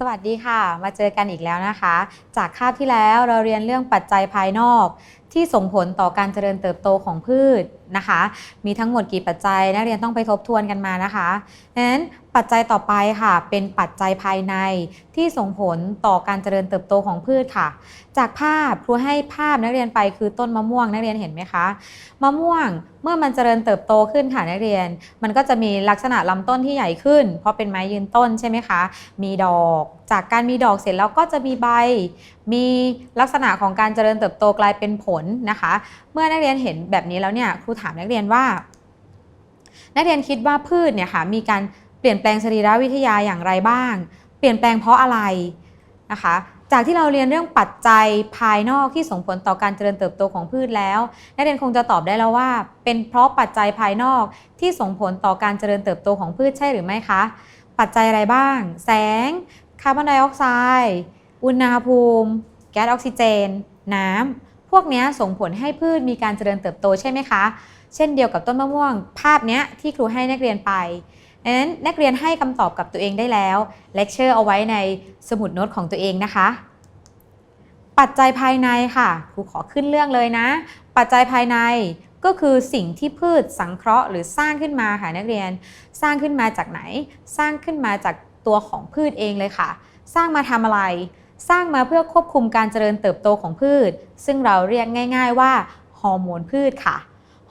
สวัสดีค่ะ มาเจอกันอีกแล้วนะคะ จากคาบที่แล้วเราเรียนเรื่องปัจจัยภายนอกที่ส่งผลต่อการเจริญเติบโตของพืชนะคะ มีทั้งหมดกี่ปัจจัยนักเรียนต้องไปทบทวนกันมานะคะดังนั้นปัจจัยต่อไปค่ะ เป็นปัจจัยภายในที่ส่งผลต่อการเจริญเติบโตของพืชค่ะ จากภาพครูให้ภาพนักเรียนไปคือต้นมะม่วงนักเรียนเห็นไหมคะมะม่วงเมื่อมันเจริญเติบโตขึ้นค่ะนักเรียน มันก็จะมีลักษณะลำต้นที่ใหญ่ขึ้น เพราะเป็นไม้ยืนต้นใช่ไหมคะ มีดอก จากการมีดอกเสร็จแล้วก็จะมีใบ มีลักษณะของการเจริญเติบโตกลายเป็นผลนะคะ เมื่อนักเรียนเห็นแบบนี้แล้วเนี่ยครูถามนักเรียนว่า นักเรียนคิดว่าพืชเนี่ยค่ะมีการเปลี่ยนแปลงสรีรวิทยาอย่างไรบ้าง เปลี่ยนแปลงเพราะอะไรนะคะจากที่เราเรียนเรื่องปัจจัยภายนอกที่ส่งผลต่อการเจริญเติบโตของพืชแล้ว นักเรียนคงจะตอบได้แล้วว่า เป็นเพราะปัจจัยภายนอกที่ส่งผลต่อการเจริญเติบโตของพืชใช่หรือไม่คะ ปัจจัยอะไรบ้าง แสง คาร์บอนไดออกไซด์ อุณหภูมิ แก๊สออกซิเจน น้ำ วกนี้ส่งผลให้พืชมีการเจริญเติบโตใช่ไหมคะ เช่นเดียวกับต้นมะม่วง ภาพนี้ที่ครูให้นักเรียนไปดังนั้นนักเรียนให้คำตอบกับตัวเองได้แล้วเลคเชอร์เอาไว้ในสมุดโน้ตของตัวเองนะคะ ปัจจัยภายในค่ะครูขอขึ้นเรื่องเลยนะ ปัจจัยภายในก็คือสิ่งที่พืชสังเคราะห์หรือสร้างขึ้นมาค่ะนักเรียน สร้างขึ้นมาจากไหน สร้างขึ้นมาจากตัวของพืชเองเลยค่ะ สร้างมาทำอะไร สร้างมาเพื่อควบคุมการเจริญเติบโตของพืช ซึ่งเราเรียกง่าย ๆ ว่าฮอร์โมนพืชค่ะ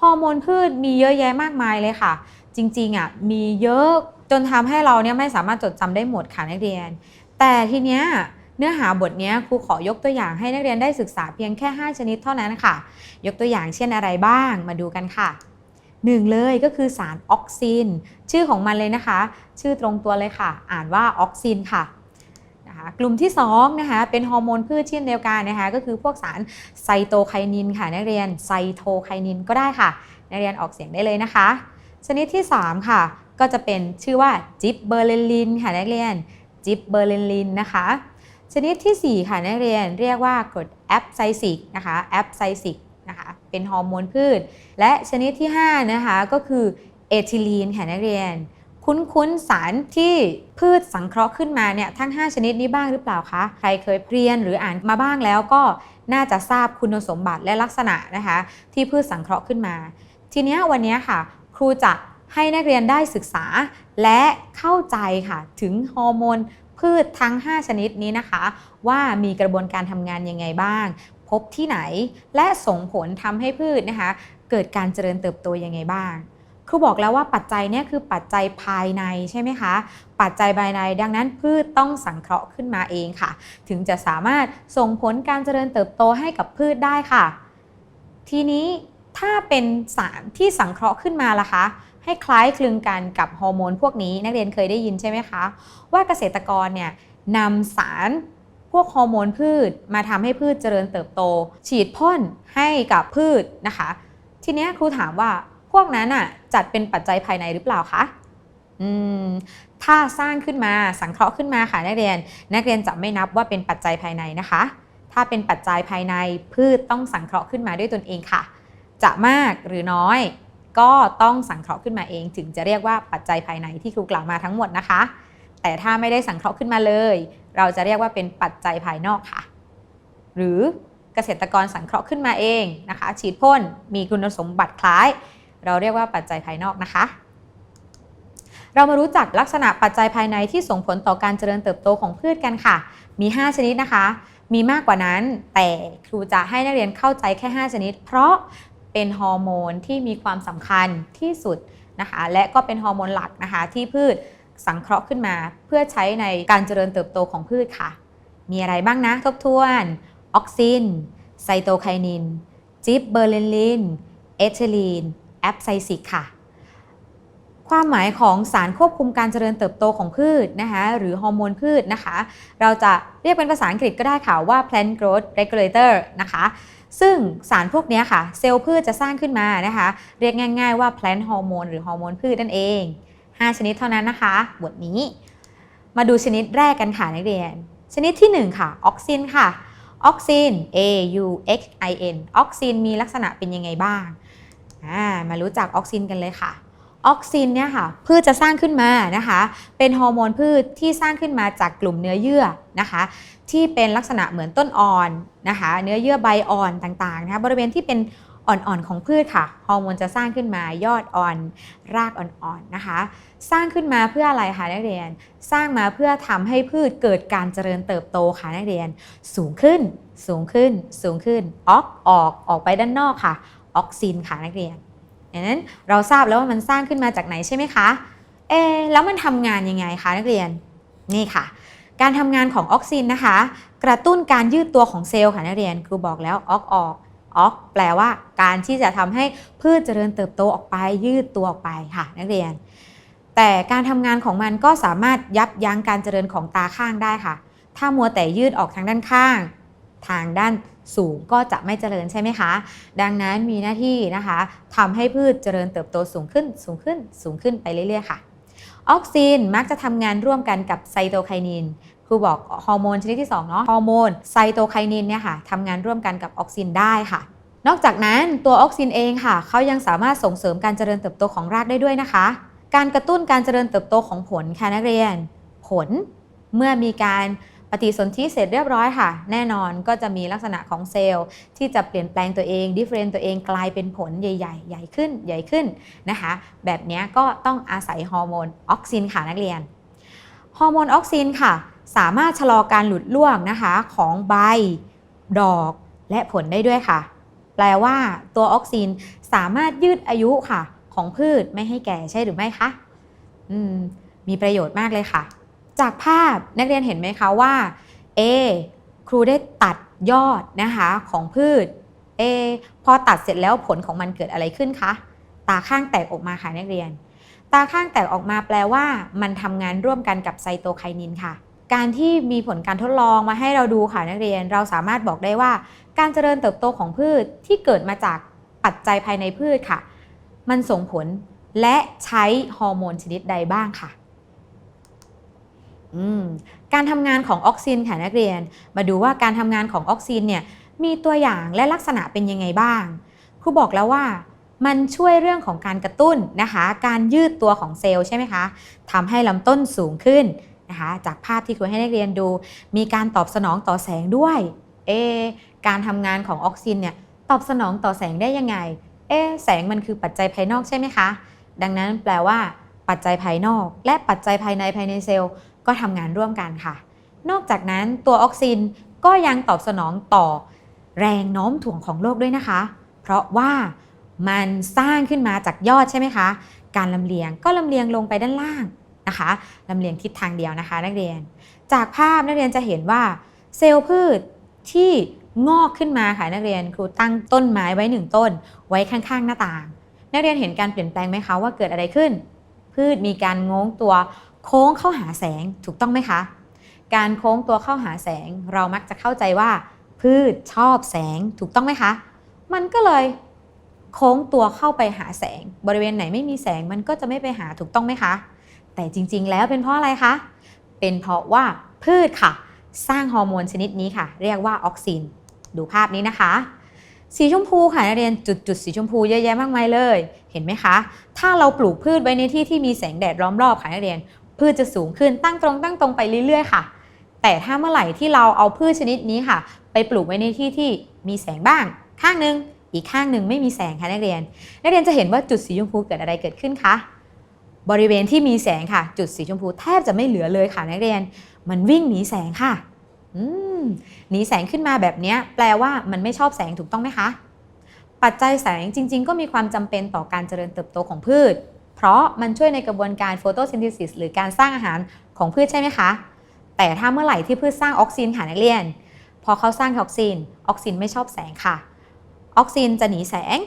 ฮอร์โมนพืชมีเยอะแยะมากมายเลยค่ะ จริงๆอะมีเยอะจนทำให้เราเนี่ยไม่สามารถจดจำได้หมดค่ะนักเรียน แต่ทีเนี้ยเนื้อหาบทนี้ครูขอยกตัวอย่างให้นักเรียนได้ศึกษาเพียงแค่ 5 ชนิดเท่านั้นค่ะ ยกตัวอย่างเช่นอะไรบ้างมาดูกันค่ะหนึ่งเลยก็คือสารออกซิน ชื่อของมันเลยนะคะ ชื่อตรงตัวเลยค่ะ อ่านว่าออกซินค่ะ กลุ่มที่2นะคะเป็นฮอร์โมนพืชเช่นเดียวกันนะคะก็คือพวกสารไซโตไคนินค่ะนักเรียนไซโตไคนินก็ได้ค่ะ นักเรียนออกเสียงได้เลยนะคะ ชนิดที่ 3 ค่ะ ก็จะเป็นชื่อว่าจิบเบอร์เลลินค่ะนักเรียนจิบเบอร์เลลินนะคะชนิดที่ 4 ค่ะนักเรียนเรียกว่ากรดแอปไซซิกนะคะแอปไซซิกนะคะเป็นฮอร์โมนพืช และชนิดที่ 5 นะคะก็คือเอทิลีนค่ะนักเรียน คุ้นๆสารที่พืชสังเคราะห์ขึ้นมาเนี่ยทั้ง 5 ชนิดนี้บ้างหรือเปล่าคะ ใครเคยเรียนหรืออ่านมาบ้างแล้วก็น่าจะทราบคุณสมบัติและลักษณะนะคะ ที่พืชสังเคราะห์ขึ้นมา ทีเนี้ยวันนี้ค่ะ ครูจะให้นักเรียนได้ศึกษา และเข้าใจค่ะถึงฮอร์โมนพืชทั้ง 5 ชนิดนี้นะคะ ว่ามีกระบวนการทำงานยังไงบ้าง พบที่ไหนและส่งผลทำให้พืชนะคะ เกิดการเจริญเติบโตยังไงบ้าง ครูบอกแล้วว่าปัจจัยเนี่ยคือปัจจัยภายในใช่ไหมคะ ปัจจัยภายในดังนั้นพืชต้องสังเคราะห์ขึ้นมาเองค่ะ ถึงจะสามารถส่งผลการเจริญเติบโตให้กับพืชได้ค่ะ ทีนี้ถ้าเป็นสารที่สังเคราะห์ขึ้นมาล่ะคะ ให้คล้ายคลึงกันกับฮอร์โมนพวกนี้นักเรียนเคยได้ยินใช่ไหมคะ ว่าเกษตรกรเนี่ยนำสารพวกฮอร์โมนพืชมาทำให้พืชเจริญเติบโต ฉีดพ่นให้กับพืชนะคะ ทีนี้ครูถามว่า วกนั้นอะจัดเป็นปัจจัยภายในหรือเปล่าคะอืมถ้าสร้างขึ้นมาสังเคราะห์ขึ้นมาค่ะนักเรียน นักเรียนจะไม่นับว่าเป็นปัจจัยภายในนะคะ ถ้าเป็นปัจจัยภายในพืชต้องสังเคราะห์ขึ้นมาด้วยตนเองค่ะ จะมากหรือน้อย ก็ต้องสังเคราะห์ขึ้นมาเอง ถึงจะเรียกว่าปัจจัยภายในที่ครูกล่าวมาทั้งหมดนะคะ แต่ถ้าไม่ได้สังเคราะห์ขึ้นมาเลย เราจะเรียกว่าเป็นปัจจัยภายนอกค่ะ หรือเกษตรกรสังเคราะห์ขึ้นมาเองนะคะ ฉีดพ่นมีคุณสมบัติคล้าย เราเรียกว่าปัจจัยภายนอกนะคะ เรามารู้จักลักษณะปัจจัยภายในที่ส่งผลต่อการเจริญเติบโตของพืชกันค่ะ มี 5 ชนิดนะคะ มีมากกว่านั้น แต่ครูจะให้นักเรียนเข้าใจแค่ 5 ชนิด เพราะเป็นฮอร์โมนที่มีความสำคัญที่สุดนะคะ และก็เป็นฮอร์โมนหลักนะคะที่พืชสังเคราะห์ขึ้นมาเพื่อใช้ในการเจริญเติบโตของพืชค่ะ มีอะไรบ้างนะทบทวน ออกซิน ไซโตไคนิน จิบเบอร์เลลิน เอทิลีน แอปไซซิกค่ะ ความหมายของสารควบคุมการเจริญเติบโตของพืชนะคะหรือฮอร์โมนพืชนะคะ เราจะเรียกเป็นภาษาอังกฤษก็ได้ค่ะว่า plant growth regulator นะคะซึ่งสารพวกนี้ค่ะ เซลล์พืชจะสร้างขึ้นมานะคะ เรียกง่ายๆว่า plant hormone หรือฮอร์โมนพืชนั่นเอง 5 ชนิดเท่านั้นนะคะบทนี้ มาดูชนิดแรกกันค่ะนักเรียน ชนิดที่ 1 ค่ะ ออกซินค่ะ ออกซิน A U X I N ออกซินมีลักษณะเป็นยังไงบ้าง อ่ามารู้จักออกซินกันเลยค่ะอออกซินเนี่ยค่ะพืชจะสร้างขึ้นมานะคะ เป็นฮอร์โมนพืชที่สร้างขึ้นมาจากกลุ่มเนื้อเยื่อนะคะ ที่เป็นลักษณะเหมือนต้นอ่อนนะคะ เนื้อเยื่อใบอ่อนต่างๆนะคะบริเวณที่เป็นอ่อนๆของพืชค่ะฮอร์โมนจะสร้างขึ้นมายอดอ่อนรากอ่อนๆนะคะ สร้างขึ้นมาเพื่ออะไรคะนักเรียน สร้างมาเพื่อทำให้พืชเกิดการเจริญเติบโตค่ะนักเรียน สูงขึ้น สูงขึ้น สูงขึ้น ออกออกออกไปด้านนอกค่ะ ออกซินค่ะนักเรียนดังนั้นเราทราบแล้วว่ามันสร้างขึ้นมาจากไหนใช่ไหมคะเอแล้วมันทำงานยังไงคะนักเรียนนี่ค่ะ การทำงานของออกซินนะคะ กระตุ้นการยืดตัวของเซลล์ค่ะนักเรียนครูบอกแล้วออกออกออกแปลว่าการที่จะทำให้พืชเจริญเติบโตออกไปยืดตัวออกไปค่ะนักเรียน แต่การทำงานของมันก็สามารถยับยั้งการเจริญของตาข้างได้ค่ะ ถ้ามัวแต่ยืดออกทางด้านข้าง ทางด้าน สูงก็จะไม่เจริญใช่ไหมคะ ดังนั้นมีหน้าที่นะคะทำให้พืชเจริญเติบโตสูงขึ้นสูงขึ้นสูงขึ้นไปเรื่อยๆค่ะ ออกซินมักจะทำงานร่วมกันกับไซโตไคนินครูบอกฮอร์โมนชนิดที่2เนาะฮอร์โมนไซโตไคนินเนี่ยค่ะทำงานร่วมกันกับออกซินได้ค่ะ นอกจากนั้นตัวออกซินเองค่ะเขายังสามารถส่งเสริมการเจริญเติบโตของรากได้ด้วยนะคะ การกระตุ้นการเจริญเติบโตของผลค่ะนักเรียน ผลเมื่อมีการ ฏิสนธิเสร็จเรียบร้อยค่ะ แน่นอนก็จะมีลักษณะของเซลล์ที่จะเปลี่ยนแปลงตัวเองดิเฟรนตัวเองกลายเป็นผลใหญ่ ๆ ใหญ่ขึ้นใหญ่ขึ้นนะคะ แบบนี้ก็ต้องอาศัยฮอร์โมนออกซินค่ะนักเรียน ฮอร์โมนออกซินค่ะ สามารถชะลอการหลุดร่วงนะคะของใบ ดอกและผลได้ด้วยค่ะ แปลว่าตัวออกซินสามารถยืดอายุค่ะของพืชไม่ให้แก่ใช่หรือไม่คะ อืม มีประโยชน์มากเลยค่ะ จากภาพนักเรียนเห็นไหมคะว่า A ครูได้ตัดยอดนะคะของพืช A พอตัดเสร็จแล้วผลของมันเกิดอะไรขึ้นคะ ตาข้างแตกออกมาค่ะนักเรียน ตาข้างแตกออกมาแปลว่า มันทำงานร่วมกันกับไซโตไคนินค่ะ การที่มีผลการทดลองมาให้เราดูค่ะนักเรียน เราสามารถบอกได้ว่า การเจริญเติบโตของพืชที่เกิดมาจากปัจจัยภายในพืชค่ะ มันส่งผลและใช้ฮอร์โมนชนิดใดบ้างค่ะ การทำงานของออกซินค่ะนักเรียน มาดูว่าการทำงานของออกซินเนี่ยมีตัวอย่างและลักษณะเป็นยังไงบ้าง ครูบอกแล้วว่ามันช่วยเรื่องของการกระตุ้นนะคะ การยืดตัวของเซลล์ใช่ไหมคะทำให้ลำต้นสูงขึ้นนะคะจากภาพที่ครูให้นักเรียนดู มีการตอบสนองต่อแสงด้วยเอการทำงานของออกซินเนี่ยตอบสนองต่อแสงได้ยังไงเอแสงมันคือปัจจัยภายนอกใช่ไหมคะ ดังนั้นแปลว่า ปัจจัยภายนอก และปัจจัยภายในภายในเซลล์ ก็ทำงานร่วมกันค่ะ นอกจากนั้นตัวออกซินก็ยังตอบสนองต่อแรงโน้มถ่วงของโลกด้วยนะคะ เพราะว่ามันสร้างขึ้นมาจากยอดใช่ไหมคะ การลำเลียงก็ลำเลียงลงไปด้านล่างนะคะลำเลียงทิศทางเดียวนะคะ นักเรียน จากภาพนักเรียนจะเห็นว่าเซลล์พืชที่งอกขึ้นมาค่ะนักเรียนครูตั้งต้นไม้ไว้หนึ่งต้น ไว้ข้างๆ หน้าต่าง นักเรียนเห็นการเปลี่ยนแปลงไหมคะว่าเกิดอะไรขึ้น พืชมีการโง้งตัว โค้งเข้าหาแสงถูกต้องไหมคะ การโค้งตัวเข้าหาแสงเรามักจะเข้าใจว่า พืชชอบแสงถูกต้องไหมคะ มันก็เลยโค้งตัวเข้าไปหาแสง บริเวณไหนไม่มีแสงมันก็จะไม่ไปหาถูกต้องไหมคะ แต่จริงๆ แล้วเป็นเพราะอะไรคะ เป็นเพราะว่าพืชค่ะ สร้างฮอร์โมนชนิดนี้ค่ะ เรียกว่าออกซิน ดูภาพนี้นะคะ สีชมพูค่ะนักเรียนจุดจุดๆสีชมพูเยอะแยะมากมายเลย เห็นไหมคะ ถ้าเราปลูกพืชไว้ในที่ที่มีแสงแดดล้อมรอบค่ะนักเรียน พืชจะสูงขึ้นตั้งตรงตั้งตรงไปเรื่อยๆค่ะ แต่ถ้าเมื่อไหร่ที่เราเอาพืชชนิดนี้ค่ะ ไปปลูกไว้ในที่ที่มีแสงบ้าง ข้างหนึ่งอีกข้างหนึ่งไม่มีแสงค่ะนักเรียน นักเรียนจะเห็นว่าจุดสีชมพูเกิดอะไรเกิดขึ้นคะบริเวณที่มีแสงค่ะ จุดสีชมพูแทบจะไม่เหลือเลยค่ะนักเรียน มันวิ่งหนีแสงค่ะอืมหนีแสงขึ้นมาแบบนี้แปลว่ามันไม่ชอบแสงถูกต้องไหมคะ ปัจจัยแสงจริง ๆ ก็มีความจำเป็นต่อการเจริญเติบโตของพืช เพราะมันช่วยในกระบวนการโฟโตซิน h ซิสหรือการสร้างอาหารของพืชใช่ไหมคะ แต่ถ้าเมื่อไหร่ที่พืชสร้างออกซินค่ะนักเรียน พอเขาสร้างออกซิน ออกซินไม่ชอบแสงค่ะ ออกซินจะหนีแสง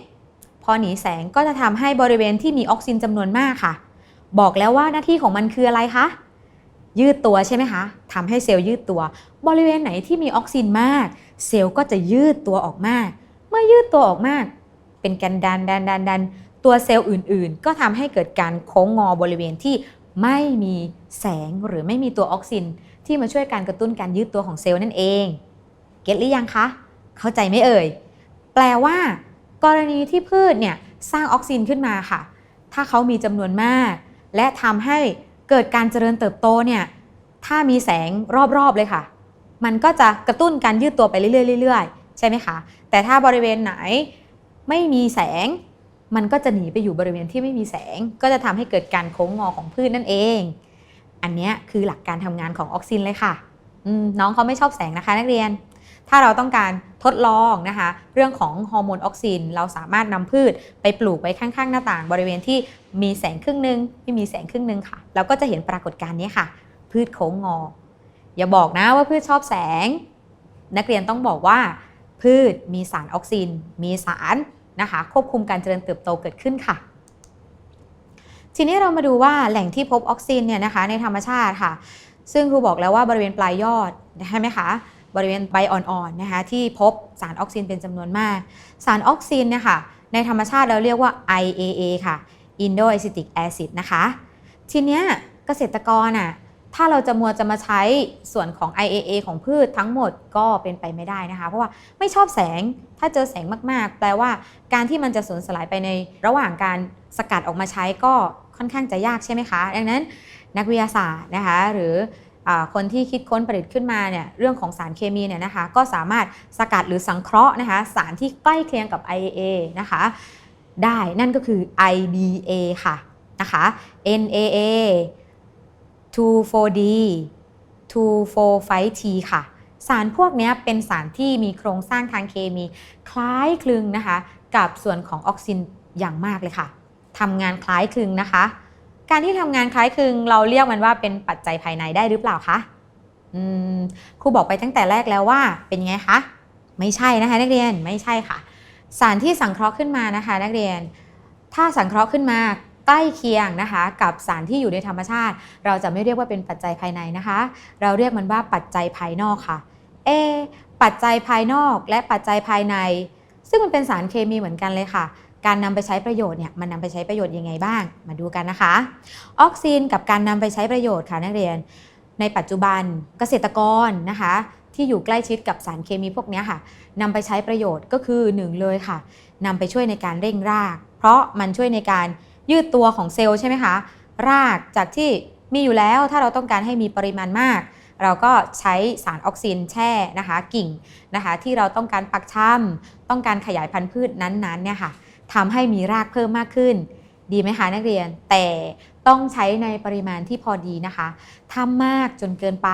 พอหนีแสงก็จะทำให้บริเวณที่มีออกซินจำนวนมากค่ะ บอกแล้วว่าหน้าที่ของมันคืออะไรคะ ยืดตัวใช่ไหมคะทำให้เซลล์ยืดตัว บริเวณไหนที่มีออกซินมาก เซลล์ก็จะยืดตัวออกมาก เมื่อยืดตัวออกมาก เป็นการดันดันดันดัน ตัวเซลล์อื่นๆ ก็ทำให้เกิดการโค้งงอบริเวณที่ไม่มีแสงหรือไม่มีตัวออกซิน ที่มาช่วยการกระตุ้นการยืดตัวของเซลล์นั่นเอง เก็ตหรือยังคะ เข้าใจไหมเอ่ย แปลว่า กรณีที่พืชเนี่ยสร้างออกซินขึ้นมาค่ะ ถ้าเขามีจำนวนมาก และทำให้เกิดการเจริญเติบโตเนี่ย ถ้ามีแสงรอบๆเลยค่ะ มันก็จะกระตุ้นการยืดตัวไปเรื่อยๆใช่ไหมคะ แต่ถ้าบริเวณไหนไม่มีแสง มันก็จะหนีไปอยู่บริเวณที่ไม่มีแสง ก็จะทำให้เกิดการโค้งงอของพืชนั่นเอง อันนี้คือหลักการทำงานของออกซินเลยค่ะน้องเขาไม่ชอบแสงนะคะนักเรียน ถ้าเราต้องการทดลองนะคะ เรื่องของฮอร์โมนออกซิน เราสามารถนำพืชไปปลูกไว้ข้างๆ หน้าต่าง บริเวณที่มีแสงครึ่งหนึ่งไม่มีแสงครึ่งหนึ่งค่ะ เราก็จะเห็นปรากฏการณ์นี้ค่ะ พืชโค้งงอ อย่าบอกนะว่าพืชชอบแสง นักเรียนต้องบอกว่า พืชมีสารออกซิน มีสาร นะคะ ควบคุมการเจริญเติบโตเกิดขึ้นค่ะ ทีนี้เรามาดูว่าแหล่งที่พบออกซินเนี่ยนะคะในธรรมชาติค่ะ ซึ่งครูบอกแล้วว่าบริเวณปลายยอดใช่ไหมคะบริเวณใบอ่อนๆนะคะที่พบสารออกซินเป็นจำนวนมาก สารออกซินเนี่ยค่ะในธรรมชาติเราเรียกว่า IAA ค่ะ Indoacetic Acid นะคะ ทีเนี้ยเกษตรกรอะ ถ้าเราจะมัวจะมาใช้ส่วนของ IAA ของพืชทั้งหมดก็เป็นไปไม่ได้นะคะ เพราะว่าไม่ชอบแสงถ้าเจอแสงมากๆ แปลว่าการที่มันจะสูญสลายไปในระหว่างการสกัดออกมาใช้ก็ค่อนข้างจะยากใช่ไหมคะ ดังนั้นนักวิทยาศาสตร์นะคะหรือคนที่คิดค้นประดิษฐ์ขึ้นมาเนี่ยเรื่องของสารเคมีเนี่ยนะคะก็สามารถสกัดหรือสังเคราะห์นะคะสารที่ใกล้เคียงกับ IAA นะคะได้นั่นก็คือ IBA ค่ะนะคะ NAA 2,4-D 2,4,5-T ค่ะ สารพวกนี้เป็นสารที่มีโครงสร้างทางเคมีคล้ายคลึงนะคะ กับส่วนของออกซินอย่างมากเลยค่ะทำงานคล้ายคลึงนะคะ การที่ทำงานคล้ายคลึงเราเรียกมันว่าเป็นปัจจัยภายในได้หรือเปล่าคะครูบอกไปตั้งแต่แรกแล้วว่าเป็นไงคะ ไม่ใช่นะคะ นักเรียนไม่ใช่ค่ะ สารที่สังเคราะห์ขึ้นมานะคะ นักเรียน ถ้าสังเคราะห์ขึ้นมา ใกล้เคียงนะคะ กับสารที่อยู่ในธรรมชาติ เราจะไม่เรียกว่าเป็นปัจจัยภายในนะคะ เราเรียกมันว่าปัจจัยภายนอกค่ะเอปัจจัยภายนอกและปัจจัยภายใน ซึ่งมันเป็นสารเคมีเหมือนกันเลยค่ะ การนำไปใช้ประโยชน์เนี่ยมันนำไปใช้ประโยชน์ยังไงบ้าง มาดูกันนะคะ ออกซินกับการนำไปใช้ประโยชน์ค่ะนักเรียน ในปัจจุบันเกษตรกรนะคะที่อยู่ใกล้ชิดกับสารเคมีพวกนี้ค่ะนำไปใช้ประโยชน์ก็คือหนึ่งเลยค่ะนำไปช่วยในการเร่งราก เพราะมันช่วยในการ ยืดตัวของเซลล์ใช่ไหมคะ รากจากที่มีอยู่แล้วถ้าเราต้องการให้มีปริมาณมาก เราก็ใช้สารออกซินแช่นะคะกิ่งนะคะ ที่เราต้องการปักช่ำต้องการขยายพันธุ์พืชนั้นๆเนี่ยค่ะทำให้มีรากเพิ่มมากขึ้น ดีไหมคะนักเรียน แต่ต้องใช้ในปริมาณที่พอดีนะคะถ้ามากจนเกินไป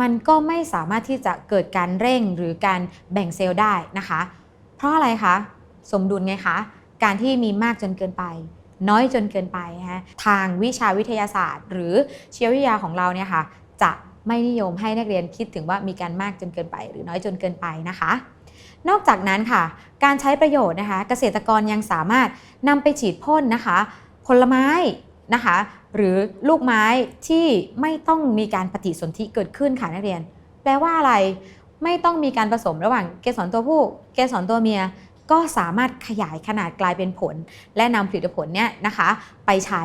มันก็ไม่สามารถที่จะเกิดการเร่งหรือการแบ่งเซลล์ได้นะคะ เพราะอะไรคะสมดุลไงคะ การที่มีมากจนเกินไป น้อยจนเกินไปฮะทางวิชาวิทยาศาสตร์ หรือเชีววิทยาของเราเนี่ยค่ะจะไม่นิยมให้นักเรียนคิดถึงว่ามีการมากจนเกินไป หรือน้อยจนเกินไปนะคะ นอกจากนั้นค่ะ การใช้ประโยชน์นะคะ เกษตรกรยังสามารถนำไปฉีดพ่นนะคะ ผลไม้นะคะ หรือลูกไม้ที่ไม่ต้องมีการปฏิสนธิเกิดขึ้นค่ะนักเรียน แปลว่าอะไรไม่ต้องมีการผสมระหว่างเกสรตัวผู้ เกสรตัวเมีย ก็สามารถขยายขนาดกลายเป็นผล และนำผลิตผลเนี่ยนะคะไปใช้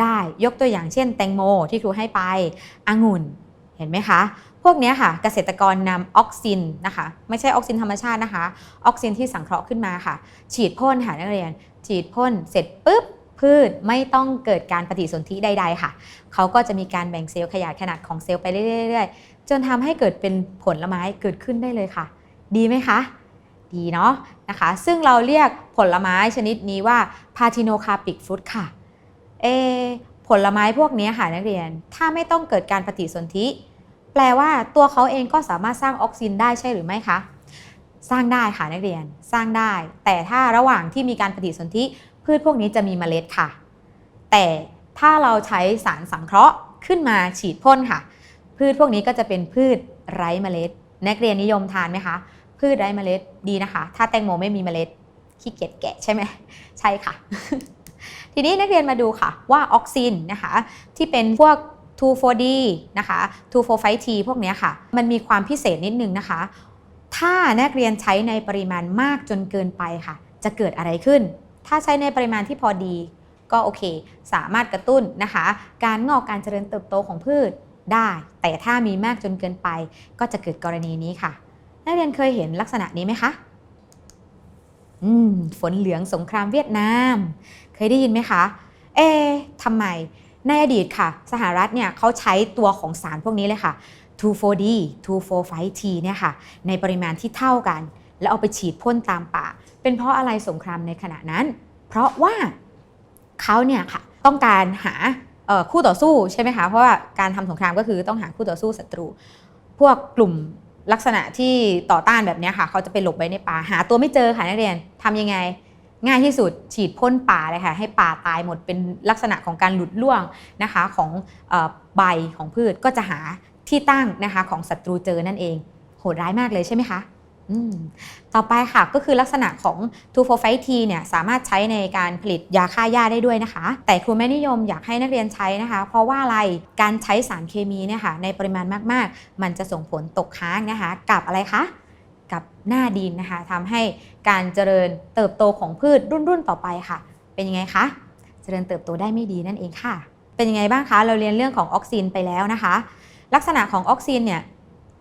ได้ยกตัวอย่างเช่น แตงโมที่ครูให้ไปองุ่นเห็นไหมคะ พวกนี้ค่ะเกษตรกรนำออกซินนะคะ ไม่ใช่ออกซินธรรมชาตินะคะ ออกซินที่สังเคราะห์ขึ้นมาค่ะ ฉีดพ่นค่ะนักเรียน ฉีดพ่นเสร็จปุ๊บพืชไม่ต้องเกิดการปฏิสนธิใด ๆ ค่ะ เขาก็จะมีการแบ่งเซลล์ขยายขนาดของเซลล์ไปเรื่อยๆจนทำให้เกิดเป็นผลไม้เกิดขึ้นได้เลยค่ะ ดีไหมคะ ดีเนาะนะคะ ซึ่งเราเรียกผลไม้ชนิดนี้ว่า p a r t i n o c a r p i c fruit ค่ะ เอ ผลไม้พวกนี้ค่ะนักเรียน ถ้าไม่ต้องเกิดการปฏิสนธิ แปลว่าตัวเขาเองก็สามารถสร้างออกซินได้ใช่หรือไม่คะ สร้างได้ค่ะนักเรียน สร้างได้ แต่ถ้าระหว่างที่มีการปฏิสนธิ พืชพวกนี้จะมีเมล็ดค่ะ แต่ถ้าเราใช้สารสังเคราะห์ขึ้นมาฉีดพ่นค่ะ พืชพวกนี้ก็จะเป็นพืชไร้เมล็ด นักเรียนนิยมทานไหมคะ พืชไร้เมล็ดดีนะคะ ถ้าแตงโมไม่มีเมล็ดขี้เกียจแกะใช่ไหมใช่ค่ะ ทีนี้นักเรียนมาดูค่ะว่าออกซินนะคะที่เป็นพวก 2,4-D นะคะ 2,4,5-T พวกเนี้ยค่ะ มันมีความพิเศษนิดนึงนะคะ ถ้านักเรียนใช้ในปริมาณมากจนเกินไปค่ะ จะเกิดอะไรขึ้น ถ้าใช้ในปริมาณที่พอดี ก็โอเค สามารถกระตุ้นนะคะ การงอกการเจริญเติบโตของพืชได้ แต่ถ้ามีมากจนเกินไป ก็จะเกิดกรณีนี้ค่ะ นักเรียนเคยเห็นลักษณะนี้ไหมคะอืมฝนเหลืองสงครามเวียดนาม เคยได้ยินไหมคะ เอ๊ะทำไม ในอดีตค่ะ สหรัฐเนี่ยเขาใช้ตัวของสารพวกนี้เลยค่ะ 2,4-D 2,4,5-T เนี่ยค่ะ ในปริมาณที่เท่ากัน แล้วเอาไปฉีดพ่นตามป่า เป็นเพราะอะไรสงครามในขณะนั้น เพราะว่าเขาเนี่ยค่ะ ต้องการหาคู่ต่อสู้ใช่ไหมคะ เพราะว่าการทำสงครามก็คือต้องหาคู่ต่อสู้ศัตรู พวกกลุ่ม ลักษณะที่ต่อต้านแบบนี้ค่ะ เขาจะไปหลบไว้ในป่าหาตัวไม่เจอค่ะนักเรียนทำยังไง ง่ายที่สุดฉีดพ่นป่าเลยค่ะ ให้ป่าตายหมดเป็นลักษณะของการหลุดล่วงนะคะของอใบของพืชก็จะหาที่ตั้งนะคะของศัตรูเจอนั่นเอง โหดร้ายมากเลยใช่ไหมคะ ต่อไปค่ะก็คือลักษณะของ 2 4 5 t เนี่ยสามารถใช้ในการผลิตยาฆ่าหญ้าได้ด้วยนะคะ แต่ครูไม่นิยมอยากให้นักเรียนใช้นะคะ เพราะว่าอะไรการใช้สารเคมีเนี่ยค่ะในปริมาณมากๆ มันจะส่งผลตกค้างนะคะ กับอะไรคะกับหน้าดินนะคะทำให้การเจริญเติบโตของพืชรุ่นรุ่นต่อไปค่ะ เป็นยังไงคะเจริญเติบโตได้ไม่ดีนั่นเองค่ะ เป็นยังไงบ้างคะเราเรียนเรื่องของออกซินไปแล้วนะคะ ลักษณะของออกซินเนี่ย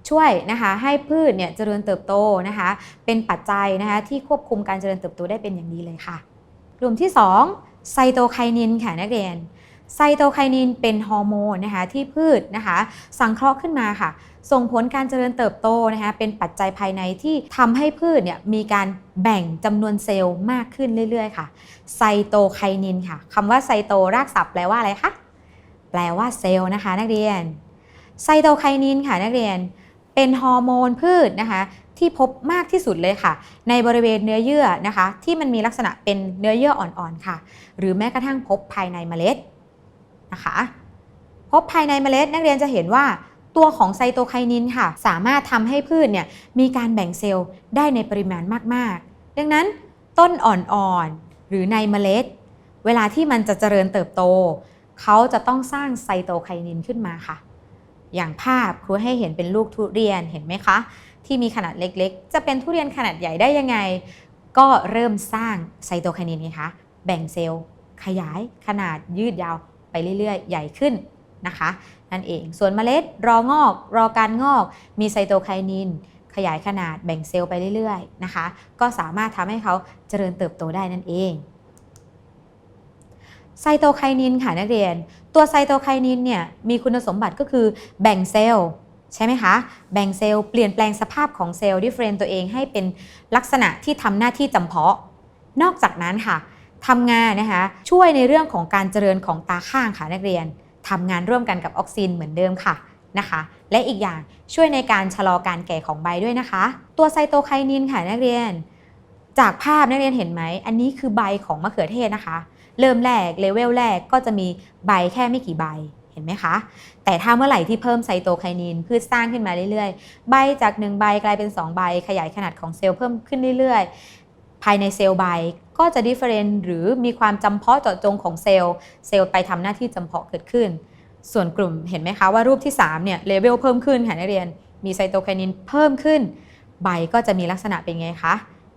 ช่วยนะคะให้พืชเนี่ยเจริญเติบโตนะคะเป็นปัจจัยนะคะที่ควบคุมการเจริญเติบโตได้เป็นอย่างดีเลยค่ะ กลุ่มที่ 2 ไซโตไคนินค่ะนักเรียนไซโตไคนินเป็นฮอร์โมนนะคะที่พืชนะคะสังเคราะห์ขึ้นมาค่ะ ส่งผลการเจริญเติบโตนะคะเป็นปัจจัยภายในที่ทำให้พืชเนี่ยมีการแบ่งจำนวนเซลล์มากขึ้นเรื่อยๆค่ะไซโตไคนินค่ะคำว่าไซโตรากศัพท์แปลว่าอะไรคะแปลว่าเซลล์นะคะนักเรียนไซโตไคนินค่ะนักเรียน เป็นฮอร์โมนพืชนะคะที่พบมากที่สุดเลยค่ะ ในบริเวณเนื้อเยื่อนะคะ ที่มันมีลักษณะเป็นเนื้อเยื่ออ่อนๆค่ะ หรือแม้กระทั่งพบภายในเมล็ดนะคะพบภายในเมล็ดนักเรียนจะเห็นว่าตัวของไซโตไคนินค่ะ สามารถทำให้พืชเนี่ยมีการแบ่งเซลล์ได้ในปริมาณมากๆ ดังนั้นต้นอ่อนๆ หรือในเมล็ด เวลาที่มันจะเจริญเติบโต เขาจะต้องสร้างไซโตไคนินขึ้นมาค่ะ อย่างภาพครูให้เห็นเป็นลูกทุเรียนเห็นไหมคะ ที่มีขนาดเล็กๆ จะเป็นทุเรียนขนาดใหญ่ได้ยังไง ก็เริ่มสร้างไซโตไคนินไงคะแบ่งเซลล์ขยายขนาดยืดยาวไปเรื่อยๆ ใหญ่ขึ้นนะคะนั่นเองส่วนเมล็ดรองอก รอการงอก มีไซโตไคนิน ขยายขนาดแบ่งเซลล์ไปเรื่อยๆนะคะ ก็สามารถทำให้เขาเจริญเติบโตได้นั่นเองไซโตไคนินค่ะนักเรียน ตัวไซโตไคนินเนี่ยมีคุณสมบัติก็คือแบ่งเซลล์ใช่ไหมคะ แบ่งเซลล์เปลี่ยนแปลงสภาพของเซลล์ดิเฟรนตัวเองให้เป็นลักษณะที่ทำหน้าที่จำเพาะ นอกจากนั้นค่ะทำงานนะคะช่วยในเรื่องของการเจริญของตาข้างค่ะนักเรียนทำงานร่วมกันกับออกซินเหมือนเดิมค่ะนะคะ และอีกอย่างช่วยในการชะลอการแก่ของใบด้วยนะคะ ตัวไซโตไคนินค่ะนักเรียน จากภาพนักเรียนเห็นไหม อันนี้คือใบของมะเขือเทศนะคะ เริ่มแรกเลเวลแรกก็จะมีใบแค่ไม่กี่ใบเห็นไหมคะ แต่ถ้าเมื่อไหร่ที่เพิ่มไซโตไคนินพืชสร้างขึ้นมาเรื่อยๆ ใบจาก 1 ใบกลายเป็น 2 ใบ ขยายขนาดของเซลล์เพิ่มขึ้นเรื่อยๆ ภายในเซลล์ใบก็จะดิเฟเรนต์หรือมีความจำเพาะเจาะจงของเซลล์ เซลล์ไปทำหน้าที่จำเพาะเกิดขึ้น ส่วนกลุ่มเห็นไหมคะว่ารูปที่3เนี่ยเลเวลเพิ่มขึ้นค่ะนักเรียน มีไซโตไคนินเพิ่มขึ้น ใบก็จะมีลักษณะเป็นไงคะ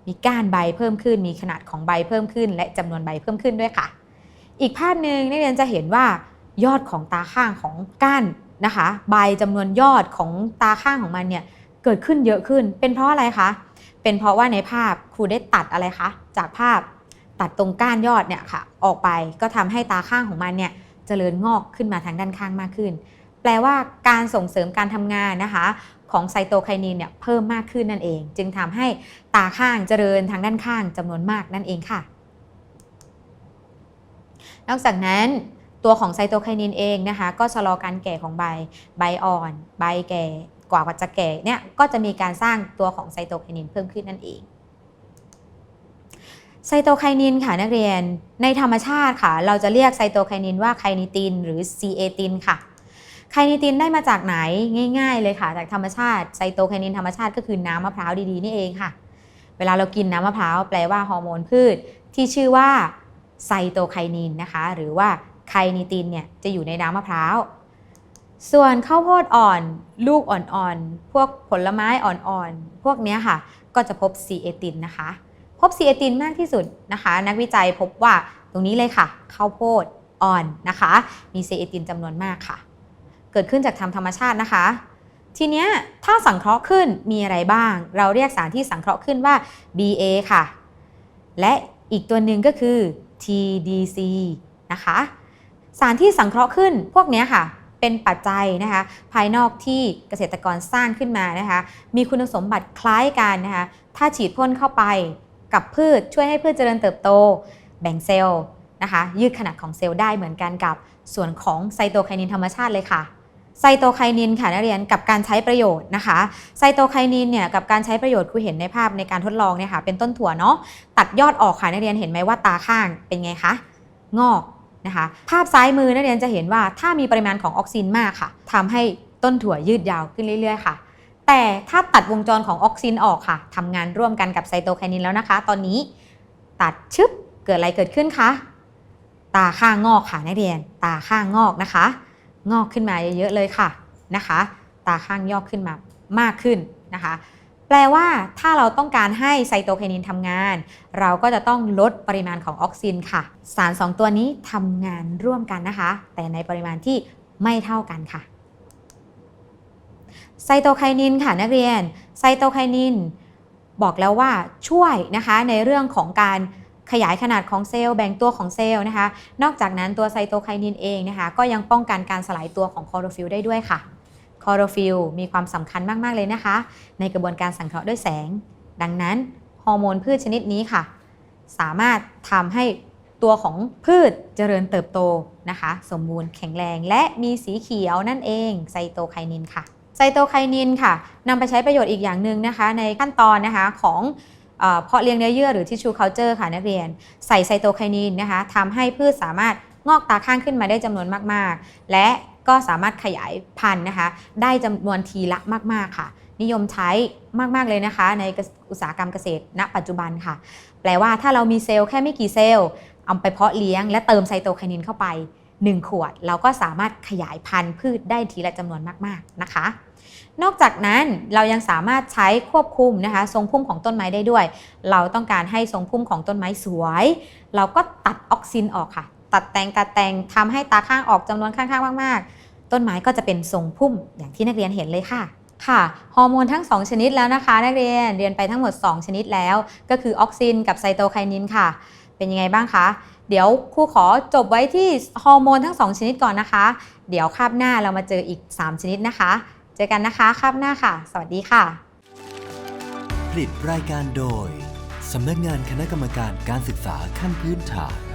มีก้านใบเพิ่มขึ้น มีขนาดของใบเพิ่มขึ้น และจำนวนใบเพิ่มขึ้นด้วยค่ะ อีกภาพหนึ่งนักเรียนจะเห็นว่ายอดของตาข้างของก้านนะคะ ใบจำนวนยอดของตาข้างของมันเนี่ยเกิดขึ้นเยอะขึ้น เป็นเพราะอะไรคะ เป็นเพราะว่าในภาพครูได้ตัดอะไรคะ จากภาพตัดตรงก้านยอดเนี่ยค่ะ ออกไปก็ทำให้ตาข้างของมันเนี่ยเจริญงอกขึ้นมาทางด้านข้างมากขึ้น แปลว่าการส่งเสริมการทำงานนะคะ ของไซโตไคนินเนี่ยเพิ่มมากขึ้นนั่นเอง จึงทำให้ตาข้างเจริญทางด้านข้างจำนวนมากนั่นเองค่ะ นอกจากนั้นตัวของไซโตไคนินเองนะคะ ก็ชะลอการแก่ของใบใบอ่อน ใบแก่กว่าจะแก่เนี่ยก็จะมีการสร้างตัวของไซโตไคนินเพิ่มขึ้นนั่นเองไซโตไคนินค่ะนักเรียนในธรรมชาติค่ะ เราจะเรียกไซโตไคนินว่าไคนิตินหรือซีเอตินค่ะ ไคนิตินได้มาจากไหนง่าย ๆ เลยค่ะ จากธรรมชาติไซโตไคนินธรรมชาติก็คือน้ำมะพร้าวดีๆนี่เองค่ะ เวลาเรากินน้ำมะพร้าวแปลว่าฮอร์โมนพืช ที่ชื่อว่าไซโตไคนินนะคะ หรือว่าไคนิตินเนี่ยจะอยู่ในน้ำมะพร้าวส่วนข้าวโพดอ่อน ลูกอ่อนๆ พวกผลไม้อ่อนๆ พวกนี้ค่ะ ก็จะพบซีเอตินนะคะ พบซีเอตินมากที่สุดนะคะ นักวิจัยพบว่าตรงนี้เลยค่ะข้าวโพดอ่อนนะคะ มีซีเอตินจำนวนมากค่ะ เกิดขึ้นจากธรรมธรรมชาตินะคะ ทีเนี้ยถ้าสังเคราะห์ขึ้นมีอะไรบ้าง เราเรียกสารที่สังเคราะห์ขึ้นว่า BA ค่ะ และอีกตัวหนึ่งก็คือ TDC นะคะ สารที่สังเคราะห์ขึ้นพวกเนี้ยค่ะ เป็นปัจจัยนะคะ ภายนอกที่เกษตรกรสร้างขึ้นมานะคะ มีคุณสมบัติคล้ายกันนะคะ ถ้าฉีดพ่นเข้าไปกับพืชช่วยให้พืชเจริญเติบโต แบ่งเซลล์นะคะ ยืดขนาดของเซลล์ได้เหมือนกันกับส่วนของไซโตไคนินธรรมชาติเลยค่ะ ไซโตไคนินค่ะนักเรียนกับการใช้ประโยชน์นะคะไซโตไคนินเนี่ยกับการใช้ประโยชน์ครูเห็นในภาพในการทดลองเนี่ยค่ะเป็นต้นถั่วเนาะตัดยอดออกค่ะนักเรียนเห็นไหมว่าตาข้างเป็นไงคะงอกนะคะภาพซ้ายมือนักเรียนจะเห็นว่าถ้ามีปริมาณของออกซินมากค่ะทำให้ต้นถั่วยืดยาวขึ้นเรื่อยๆค่ะ แต่ถ้าตัดวงจรของออกซินออกค่ะทำงานร่วมกันกับไซโตไคนินแล้วนะคะ ตอนนี้ตัดชึบเกิดอะไรเกิดขึ้นคะตาข้างงอกค่ะนักเรียน ตาข้างงอกนะคะ งอกขึ้นมาเยอะๆเลยค่ะนะคะ ตาข้างยอกขึ้นมามากขึ้นนะคะ แปลว่าถ้าเราต้องการให้ไซโตไคนินทำงาน เราก็จะต้องลดปริมาณของออกซินค่ะ สาร 2 ตัวนี้ทำงานร่วมกันนะคะ แต่ในปริมาณที่ไม่เท่ากันค่ะไซโตไคนินค่ะนักเรียนไซโตไคนินบอกแล้วว่าช่วยนะคะในเรื่องของการ ขยายขนาดของเซลล์แบ่งตัวของเซลล์นะคะ นอกจากนั้นตัวไซโตไคนินเองนะคะ ก็ยังป้องกันการสลายตัวของคลอโรฟิลได้ด้วยค่ะคลอโรฟิลมีความสำคัญมาก ๆ เลยนะคะ ในกระบวนการสังเคราะห์ด้วยแสง ดังนั้นฮอร์โมนพืชชนิดนี้ค่ะ สามารถทำให้ตัวของพืชเจริญเติบโตนะคะ สมบูรณ์แข็งแรงและมีสีเขียวนั่นเองไซโตไคนินค่ะไซโตไคนินค่ะนำไปใช้ประโยชน์อีกอย่างหนึ่งนะคะ ในขั้นตอนนะคะของ เพาะเลี้ยงเนื้อเยื่อหรือ tissue culture ค่ะนักเรียน ใส่ไซโตไคนินนะคะทำให้พืชสามารถงอกตาข้างขึ้นมาได้จำนวนมากๆ และก็สามารถขยายพันธุ์นะคะ ได้จำนวนทีละมาก ๆค่ะ นิยมใช้มาก ๆ เลยนะคะ ในอุตสาหกรรมเกษตรณ ปัจจุบันค่ะ แปลว่าถ้าเรามีเซลล์แค่ไม่กี่เซลล์เอาไปเพาะเลี้ยง และเติมไซโตไคนินเข้าไป 1 ขวด เราก็สามารถขยายพันธุ์พืชได้ทีละจำนวนมาก ๆ นะคะ นอกจากนั้นเรายังสามารถใช้ควบคุมนะคะ ทรงพุ่มของต้นไม้ได้ด้วย เราต้องการให้ทรงพุ่มของต้นไม้สวย เราก็ตัดออกซินออกค่ะ ตัดแต่งตัดแต่งทำให้ตาข้างออกจำนวนข้างๆมากๆ ต้นไม้ก็จะเป็นทรงพุ่มอย่างที่นักเรียนเห็นเลยค่ะค่ะฮอร์โมนทั้ง 2 ชนิดแล้วนะคะ นักเรียนเรียนไปทั้งหมด 2 ชนิดแล้ว ก็คือออกซินกับไซโตไคนินค่ะ เป็นยังไงบ้างคะ เดี๋ยวครูขอจบไว้ที่ฮอร์โมนทั้ง 2 ชนิดก่อนนะคะ เดี๋ยวคาบหน้าเรามาเจออีก 3 ชนิดนะคะ จอกันนะคะคาบหน้าค่ะ สวัสดีค่ะ ผลิตรายการโดย สำนักงานคณะกรรมการการศึกษาขั้นพื้นฐาน